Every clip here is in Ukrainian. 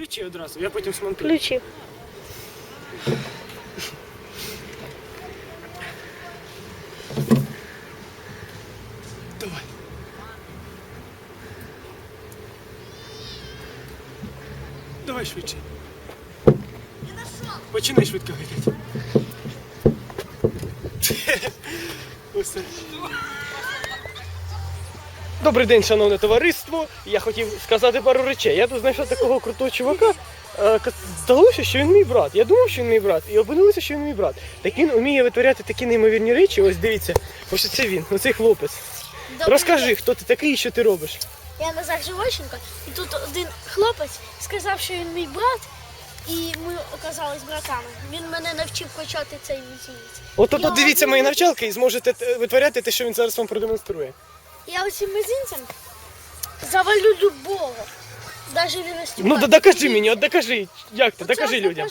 Включи одразу, я потім смонтую. Включив. Давай. Давай швидше. Починай швидко гидати. Усе. Добрий день, шановне товариство. Я хотів сказати пару речей. Я тут знайшов такого крутого чувака. Е, Здалося, що він мій брат. Я думав, що він мій брат, і опинилося, що він мій брат. Так він вміє витворяти такі неймовірні речі. Ось дивіться, ось це він, оцей хлопець. Добрий Розкажи, день. хто ти такий і що ти робиш. Я Назар Живощенко, і тут один хлопець сказав, що він мій брат, і ми оказались братами. Він мене навчив почати цей мізинець. От от от дивіться мої навчалки і зможете витворяти те, що він зараз вам продемонструє. Я оцим мізинцем завалю любого. Даже Вірастюка. Ну да докажи мені, от докажи, як ти, докажи людям.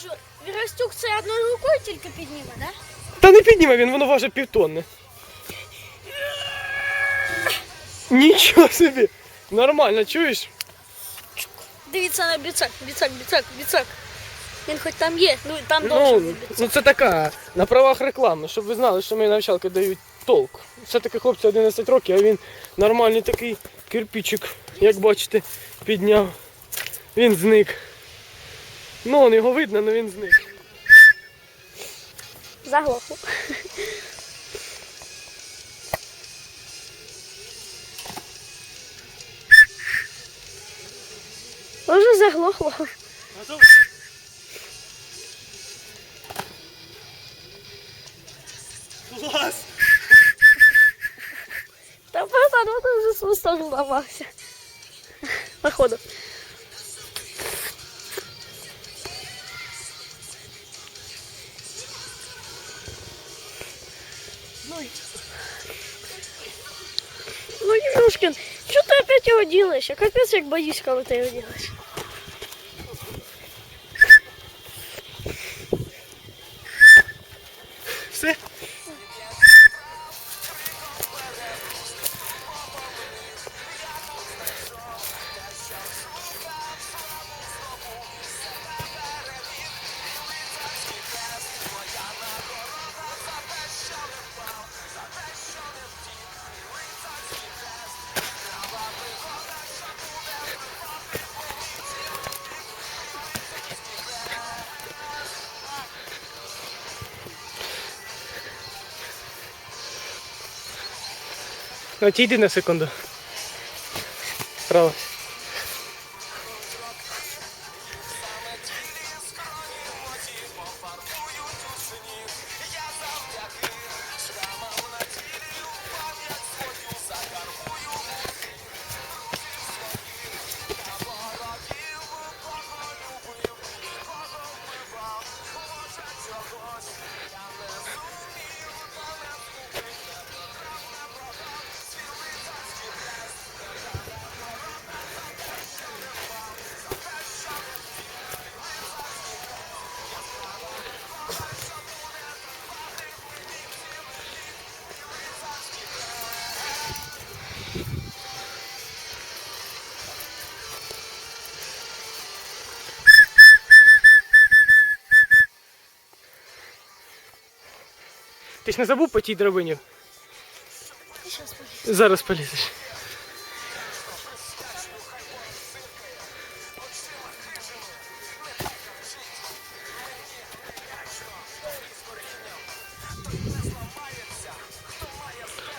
Вірастюк це одною рукою тільки підніме, да? Та не підніме він, воно важить півтонни. Нічого собі. Нормально, чуєш? Дивіться на біцак, біцак, біцак, біцак. Він хоч там є, ну там Ну, должен бути біцак. ну це така, на правах реклами, щоб ви знали, що мої навчалки дають толк. Все-таки хлопцю 11 років, а він нормальний такий кирпичик, як бачите, підняв. Він зник. Ну, он його видно, але він зник. Заглохло. Уже заглохло. Готов? Клас! Свисток зламався. Походу. Ну, Юшкин, что ты опять его делаешь? Я капец, как боюсь, когда ты его делаешь. Все? Отійди на секунду. Право. Ти ж не забув по тій драбині? Зараз полізеш.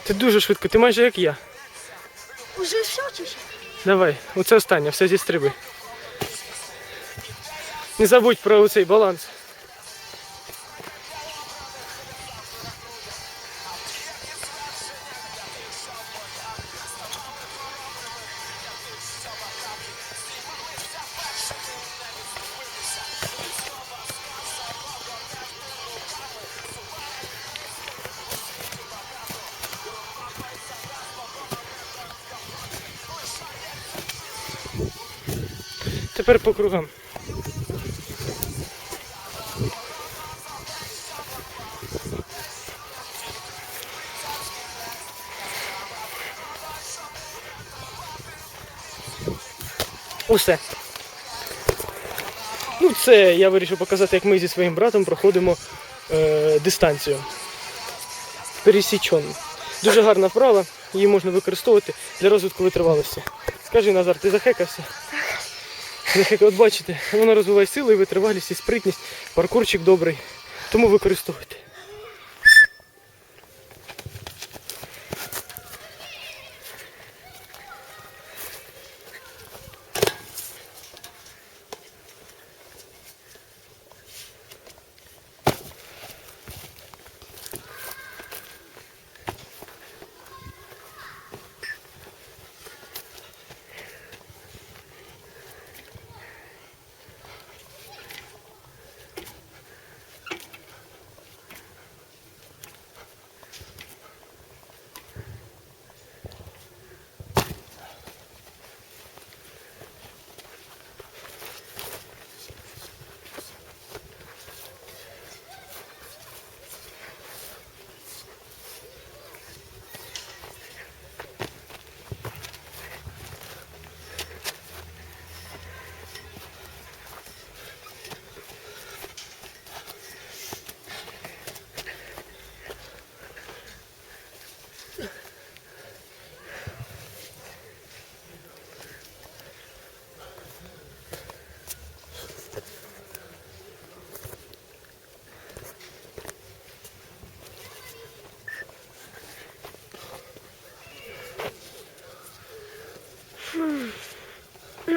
Ти дуже швидко, ти майже як я. Уже все чи ще? Давай, оце останнє, все зі стриби. Не забудь про цей баланс. Тепер по кругам. Усе. Ну, це я вирішив показати, як ми зі своїм братом проходимо е, дистанцію. Пересічену. Дуже гарна вправа, її можна використовувати для розвитку витривалості. Скажи, Назар, ти захекався? Захека, от бачите, вона розвиває силу і витривалість, і спритність, паркурчик добрий. Тому використовуйте.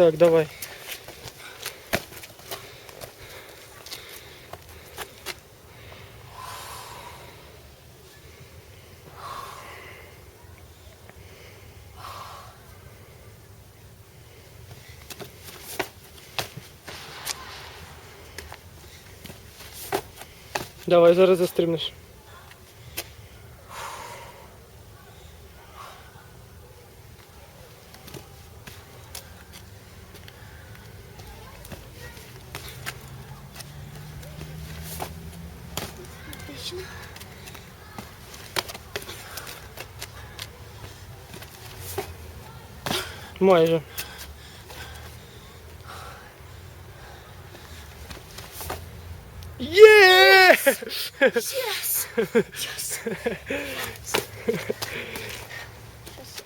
Так, давай. Давай, зараз застрибнеш. Отлично. Майже. Є! Yes! Yes!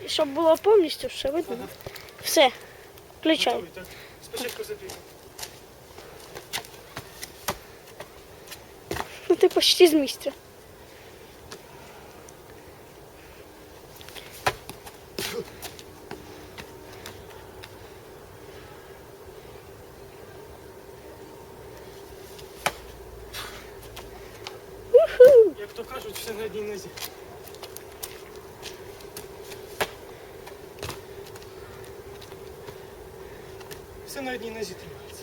Щоб було повністю все видно. Все. Включай. Спочатку запій. Ну почти з місця. Як то кажуть, все на одній нозі. Все на одній нозі тримається.